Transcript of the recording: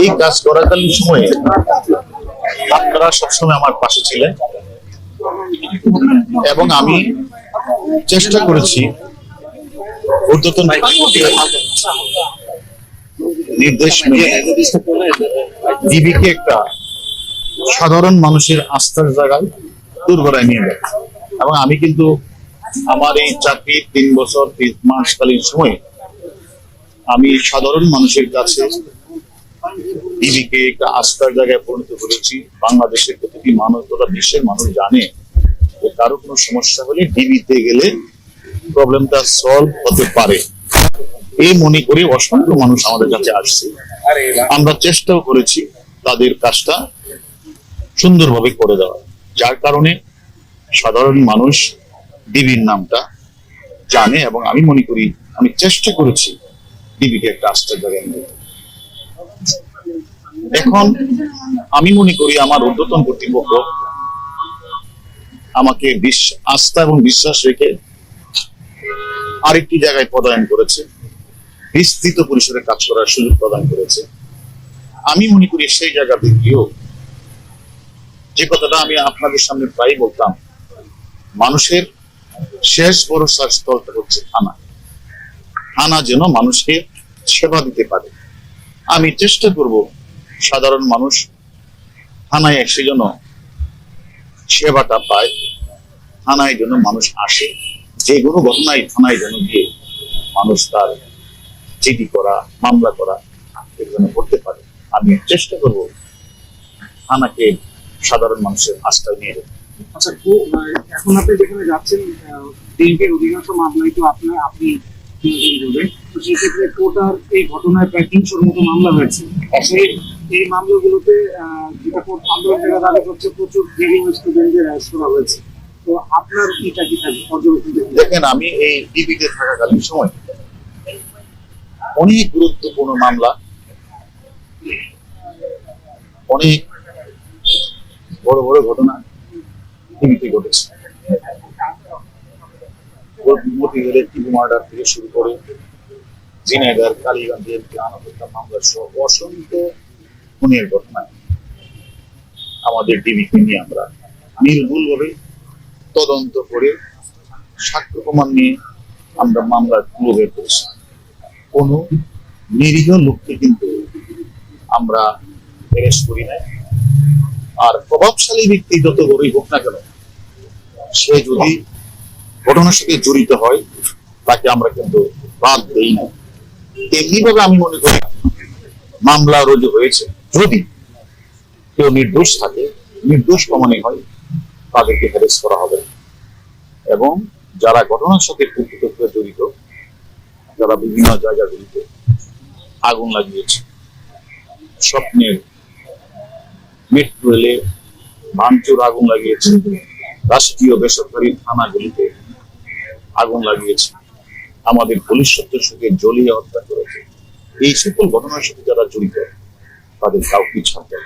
এই কাজ করাকালীন সময়ে আপনারা সবসময় আমার পাশে ছিলেন। এবং আমি চেষ্টা করেছি নির্দেশ মেনে ডিবিকে একটা সাধারণ মানুষের আস্থার জায়গায় দুর্গড়ায় নিয়ে যায় এবং আমি কিন্তু আমার এই চাকরি তিন বছর, তিন মাসকালীন সময়ে আমি সাধারণ মানুষের কাছে একটা আস্থার জায়গায় পরিণত করেছি। বাংলাদেশের প্রতিটি মানুষ তথা বিশ্বের মানুষ জানে যে কারও কোনো সমস্যা হলে ডিবিতে গেলে প্রবলেমটা সলভ হতে পারে। এই মনে করে অসংখ্য মানুষ আমাদের কাছে আসছে। আমরা চেষ্টাও করেছি তাদের কাজটা সুন্দরভাবে করে দেওয়া যার কারণে সাধারণ মানুষ ডিবির নামটা জানে এবং আমি মনে করি, আমি চেষ্টা করেছি ডিবিকে একটা আস্থার জায়গায়। এখন আমি মনে করি আমার ঊর্ধ্বতন কর্তৃপক্ষ আমাকে আস্থা এবং বিশ্বাস রেখে আরেকটি জায়গায় পদায়ন করেছে, বিস্তৃত পরিসরে কাজ করার সুযোগ প্রদান করেছে। আমি মনে করি সেই জায়গাতে গিয়েও যে কথাটা আমি আপনাদের সামনে প্রায় বলতাম, মানুষের শেষ ভরসার স্থলটা হচ্ছে থানা। থানা যেন মানুষকে সেবা দিতে পারে। আমি চেষ্টা করব সাধারণ মানুষ থানায় এসে যেন সেবাটা পায়, থানায় যেন মানুষ আসে, যে কোনো ঘটনায় থানায় যেন গিয়ে মানুষ তার চিঠি করা, মামলা করা জন্য করতে পারে। আমি চেষ্টা করব থানাকে সাধারণ মানুষের আস্থায় নিয়ে যেতে। আচ্ছা এখন আপনি যেখানে যাচ্ছেন বিএনপির অধিকাংশ মামলায় তো আপনার, আপনি নিয়োজন তো সেক্ষেত্রে কোটার এই ঘটনায় প্রায় তিনশোর মতো মামলা হয়েছে। সেই এই মামলাগুলোতে যেটা কোর্ট দাবি করছে প্রচুর জেডিএম স্টুডেন্টদের অ্যারেস্ট করা হয়েছে। তো আপনার কিটা কি থাকবে দেখেন আমি এই ডিবিতে থাকাকালীন সময় অনেক গুরুত্বপূর্ণ মামলা অনেক বড় বড় ঘটনা টিভিতে ঘটেছে। মতিগড়ের টিভি মার্ডার থেকে শুরু করে কালীগঞ্জের মামলা সহ অসংখ্য খুনের আমাদের নিয়ে আমরা নির্ভুলভাবে তদন্ত করে সাক্ষ্য প্রমাণ নিয়ে আমরা মামলার তুলে বের করেছি কোনো নিরীহ লোককে কিন্তু আমরা অ্যারেস্ট করি নাই। আর প্রভাবশালী ব্যক্তি যত বড়ই হোক না কেন, সে যদি ঘটনার সাথে জড়িত হয়, তাকে আমরা কিন্তু বাদ দেই না। তেমনি ভাবে আমি মনে করি মামলা রুজু হয়েছে। যদি কেউ নির্দোষ থাকে, নির্দোষ প্রমাণে হয়, তাদেরকে হ্যারেস করা হবে এবং যারা ঘটনার সাথে প্রকৃতভাবে জড়িত, যারা বিভিন্ন জায়গাগুলিতে আগুন লাগিয়েছে, স্বপ্নের মেট্রো রেলে ভাঙচুর আগুন লাগিয়েছে, রাষ্ট্রীয় বেসরকারি থানাগুলিতে আগুন লাগিয়েছে আমাদের পুলিশ সঙ্গে জ্বলিয়ে হত্যা করেছে এই সকল ঘটনার সাথে যারা জড়িত, তাদের কাউকে ছাড়তে।